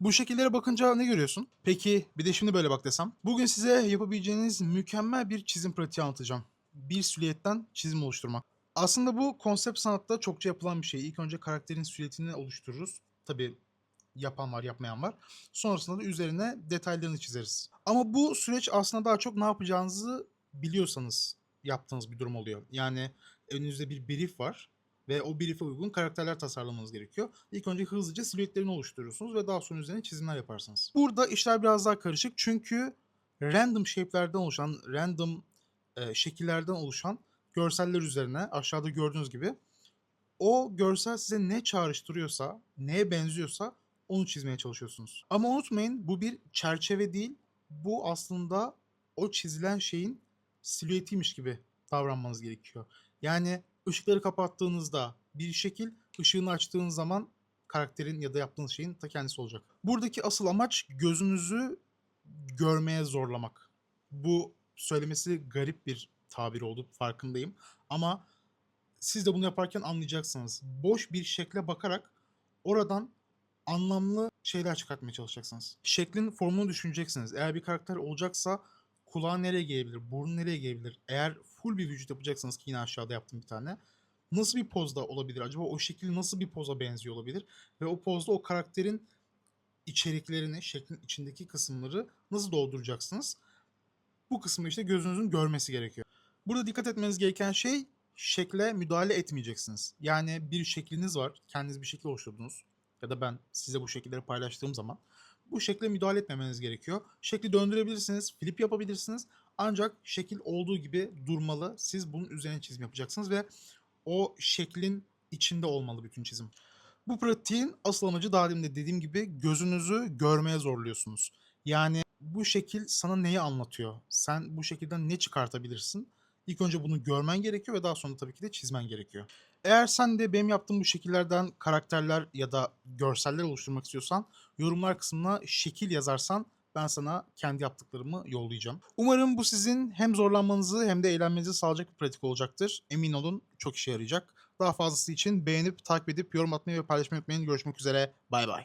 Bu şekillere bakınca ne görüyorsun? Peki bir de şimdi böyle bak desem. Bugün size yapabileceğiniz mükemmel bir çizim pratiği anlatacağım. Bir silüetten çizim oluşturmak. Aslında bu konsept sanatta çokça yapılan bir şey. İlk önce karakterin silüetini oluştururuz. Tabii yapan var, yapmayan var. Sonrasında da üzerine detaylarını çizeriz. Ama bu süreç aslında daha çok ne yapacağınızı biliyorsanız yaptığınız bir durum oluyor. Yani önünüzde bir brief var ve o brief'e uygun karakterler tasarlamanız gerekiyor. İlk önce hızlıca silüetlerini oluşturuyorsunuz ve daha sonra üzerine çizimler yaparsınız. Burada işler biraz daha karışık çünkü random shape'lerden oluşan, random e, şekillerden oluşan görseller üzerine aşağıda gördüğünüz gibi o görsel size ne çağrıştırıyorsa, neye benziyorsa onu çizmeye çalışıyorsunuz. Ama unutmayın bu bir çerçeve değil. Bu aslında o çizilen şeyin silüetiymiş gibi davranmanız gerekiyor. Yani ışıkları kapattığınızda bir şekil, ışığını açtığınız zaman karakterin ya da yaptığınız şeyin ta kendisi olacak. Buradaki asıl amaç gözünüzü görmeye zorlamak. Bu söylemesi garip bir tabir oldu farkındayım. Ama siz de bunu yaparken anlayacaksınız. Boş bir şekle bakarak oradan anlamlı şeyler çıkartmaya çalışacaksınız. Şeklin formunu düşüneceksiniz. Eğer bir karakter olacaksa kulağı nereye gelebilir, burnu nereye gelebilir? Eğer full bir vücut yapacaksanız ki yine aşağıda yaptım bir tane. Nasıl bir pozda olabilir? Acaba o şekil nasıl bir poza benziyor olabilir? Ve o pozda o karakterin içeriklerini, şeklin içindeki kısımları nasıl dolduracaksınız? Bu kısmı işte gözünüzün görmesi gerekiyor. Burada dikkat etmeniz gereken şey şekle müdahale etmeyeceksiniz. Yani bir şekliniz var, kendiniz bir şekil oluşturdunuz ya da ben size bu şekilleri paylaştığım zaman bu şekle müdahale etmemeniz gerekiyor. Şekli döndürebilirsiniz, flip yapabilirsiniz. Ancak şekil olduğu gibi durmalı. Siz bunun üzerine çizim yapacaksınız ve o şeklin içinde olmalı bütün çizim. Bu pratiğin asıl amacı daha demin de dediğim gibi gözünüzü görmeye zorluyorsunuz. Yani bu şekil sana neyi anlatıyor? Sen bu şekilden ne çıkartabilirsin? İlk önce bunu görmen gerekiyor ve daha sonra tabii ki de çizmen gerekiyor. Eğer sen de benim yaptığım bu şekillerden karakterler ya da görseller oluşturmak istiyorsan yorumlar kısmına şekil yazarsan ben sana kendi yaptıklarımı yollayacağım. Umarım bu sizin hem zorlanmanızı hem de eğlenmenizi sağlayacak bir pratik olacaktır. Emin olun çok işe yarayacak. Daha fazlası için beğenip, takip edip, yorum atmayı ve paylaşmayı unutmayın. Görüşmek üzere. Bay bay.